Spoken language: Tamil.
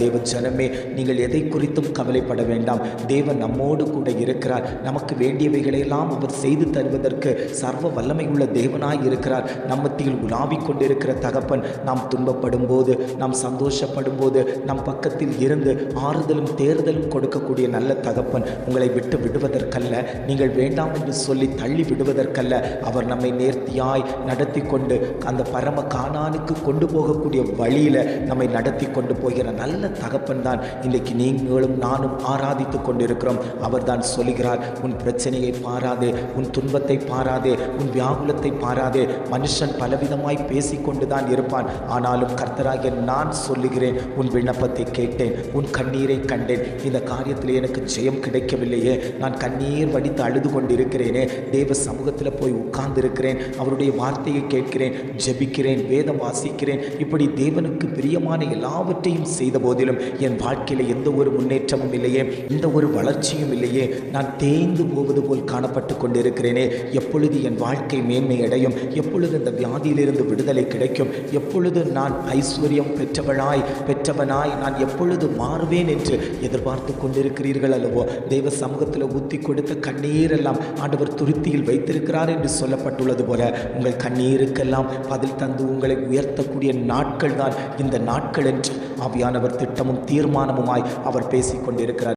தேவ ஜனமே நீங்கள் எதை குறித்தும் கவலைப்பட வேண்டாம். தேவன் நம்மோடு கூட இருக்கிறார். நமக்கு வேண்டியவைகளையெல்லாம் அவர் செய்து தருவதற்கு சர்வ வல்லமை உள்ள தேவனாய் இருக்கிறார். நம்மத்தில் உலாவிக் கொண்டிருக்கிற தகப்பன் நாம் துன்பப்படும் போது நாம் சந்தோஷப்படும் போது நம் பக்கத்தில் இருந்து ஆறுதலும் தேர்தலும் கொடுக்கக்கூடிய நல்ல தகப்பன் உங்களை விட்டு விடுவதற்கல்ல. நீங்கள் வேண்டாம் என்று சொல்லி தள்ளி விடுவதற்கல்ல. அவர் நம்மை நேர்த்தியாய் நடத்தி கொண்டு அந்த பரம காணானுக்கு கொண்டு போகக்கூடிய வழியில் நம்மை நடத்தி கொண்டு போகிற நல்ல தகப்பன் தான்? இன்றைக்கு நீங்களும் நானும் ஆராதித்து கொண்டிருக்கிறோம். அவர் தான் சொல்லுகிறார் உன் பிரச்சனையை பாராதே உன் துன்பத்தை பாராதே உன் வியாகுலத்தை பாராதே. மனுஷன் பலவிதமாய் பேசிக்கொண்டு தான் இருப்பான். ஆனாலும் கர்த்தராகிய நான் சொல்லுகிறேன் உன் விண்ணப்பத்தை கேட்டேன் உன் கண்ணீரை கண்டேன். இந்த காரியத்தில் எனக்கு ஜெயம் கிடைக்கவில்லையே. நான் கண்ணீர் வடித்து அழுது கொண்டிருக்கிறேனே. தேவ சமூகத்தில் போய் உட்கார்ந்திருக்கிறேன். அவருடைய வார்த்தையை கேட்கிறேன் ஜெபிக்கிறேன் வேதம் வாசிக்கிறேன். இப்படி தேவனுக்கு பிரியமான எல்லாவற்றையும் செய்தபோது போதிலும் என் வாழ்க்கையில் எந்த ஒரு முன்னேற்றமும் இல்லையே எந்த ஒரு வளர்ச்சியும் இல்லையே நான் தேய்ந்து போவது போல் காணப்பட்டு கொண்டிருக்கிறேனே. எப்பொழுது என் வாழ்க்கை மேன்மை அடையும் எப்பொழுது இந்த வியாதியிலிருந்து விடுதலை கிடைக்கும் எப்பொழுது நான் ஐஸ்வர்யம் பெற்றவளாய் பெற்றவனாய் நான் எப்பொழுது மாறுவேன் என்று எதிர்பார்த்து கொண்டிருக்கிறீர்கள் அல்லவோ? தெய்வ சமூகத்தில் ஊற்றி கொடுத்த கண்ணீரெல்லாம் ஆண்டவர் துருத்தியில் வைத்திருக்கிறார் என்று சொல்லப்பட்டுள்ளது போல உங்கள் கண்ணீருக்கெல்லாம் பதில் தந்து உங்களை உயர்த்தக்கூடிய நாட்கள் தான் இந்த நாட்கள் என்று ஆவியானவர் திட்டமும் தீர்மானமுமாய் அவர் பேசிக் கொண்டிருக்கிறார்